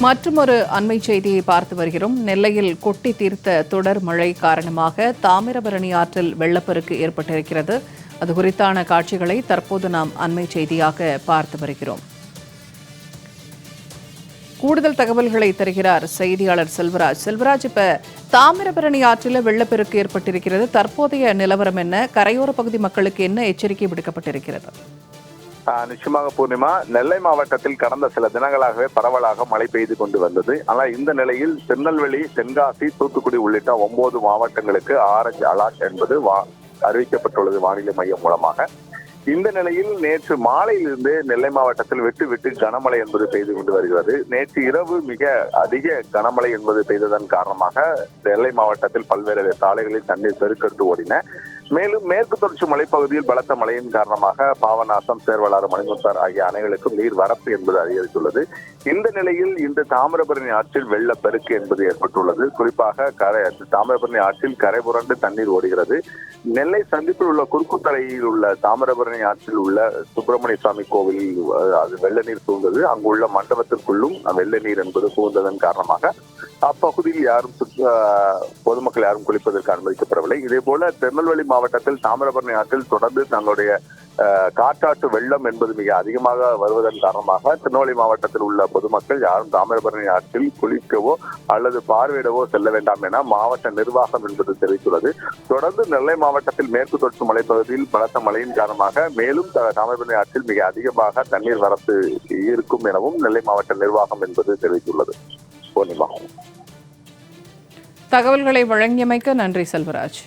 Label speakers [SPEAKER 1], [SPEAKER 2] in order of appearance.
[SPEAKER 1] மற்றொரு அண்மை செய்தியை பார்த்து வருகிறோம். நெல்லையில் கொட்டி தீர்த்த தொடர் மழை காரணமாக தாமிரபரணி ஆற்றில் வெள்ளப்பெருக்கு ஏற்பட்டிருக்கிறது. அது குறித்தான காட்சிகளை தற்போது நாம் அண்மை செய்தியாக பார்த்து வருகிறோம். கூடுதல் தகவல்களை தருகிறார் செய்தியாளர் செல்வராஜ். செல்வராஜ் இப்ப தாமிரபரணி ஆற்றில் வெள்ளப்பெருக்கு ஏற்பட்டிருக்கிறது. தற்போதைய நிலவரம் என்ன? கரையோர பகுதி மக்களுக்கு என்ன எச்சரிக்கை விடுக்கப்பட்டிருக்கிறது?
[SPEAKER 2] நிச்சயமாக பூர்ணிமா நெல்லை மாவட்டத்தில் கடந்த சில தினங்களாகவே பரவலாக மழை பெய்து கொண்டு வந்தது. ஆனால் இந்த நிலையில் திருநெல்வேலி தென்காசி தூத்துக்குடி உள்ளிட்ட ஒன்பது மாவட்டங்களுக்கு ஆரஞ்சு அலாட் என்பது வா அறிவிக்கப்பட்டுள்ளது வானிலை மையம் மூலமாக. இந்த நிலையில் நேற்று மாலையிலிருந்து நெல்லை மாவட்டத்தில் விட்டு விட்டு கனமழை என்பது பெய்து கொண்டு வருகிறது. நேற்று இரவு மிக அதிக கனமழை என்பது பெய்ததன் காரணமாக நெல்லை மாவட்டத்தில் பல்வேறு சாலைகளில் தண்ணீர் பெருக்கெடுத்து ஓடின. மேலும் மேற்கு தொடர்ச்சி மலைப்பகுதியில் பலத்த மழையின் காரணமாக பாவநாசம் சேர்வலாறு மணிமுத்தார் ஆகிய அணைகளுக்கும் நீர் வரப்பு என்பது அதிகரித்துள்ளது. இந்த நிலையில் இந்த தாமிரபரணி ஆற்றில் வெள்ளப்பெருக்கு என்பது ஏற்பட்டுள்ளது. குறிப்பாக கரை தாமிரபரணி ஆற்றில் கரை புரண்டு தண்ணீர் ஓடுகிறது. நெல்லை சந்திப்பில் உள்ள குறுக்குத்தரையில் உள்ள தாமிரபரணி ஆற்றில் உள்ள சுப்பிரமணிய சுவாமி கோவில் அது வெள்ள நீர் சூழ்ந்தது. அங்குள்ள மண்டபத்திற்குள்ளும் வெள்ள நீர் என்பது சூழ்ந்ததன் காரணமாக அப்பகுதியில் யாரும் சுற்று- பொதுமக்கள் யாரும் குளிப்பதற்கு அனுமதிக்கப்படவில்லை. இதே போல திருநெல்வேலி மாவட்டத்தில் தாமிரபரணி ஆற்றில் தொடர்ந்து தங்களுடைய காற்றாற்று வெள்ளம் என்பது மிக அதிகமாக வருவதன் காரணமாக திருநெல்வேலி மாவட்டத்தில் உள்ள பொதுமக்கள் யாரும் தாமிரபரணி ஆற்றில் குளிக்கவோ அல்லது பார்வையிடவோ செல்ல வேண்டாம் என மாவட்ட நிர்வாகம் என்பது தெரிவித்துள்ளது. தொடர்ந்து நெல்லை மாவட்டத்தில் மேற்கு தொடர்ச்சி மலைப்பகுதியில் பலத்த மழையின் காரணமாக மேலும் தாமிரபரணி ஆற்றில் மிக அதிகமாக தண்ணீர் வரத்து இருக்கும் எனவும் நெல்லை மாவட்ட நிர்வாகம் என்பது தெரிவித்துள்ளது. பூர்ணிமா
[SPEAKER 1] தகவல்களை வழங்கியமைக்க நன்றி செல்வராஜ்.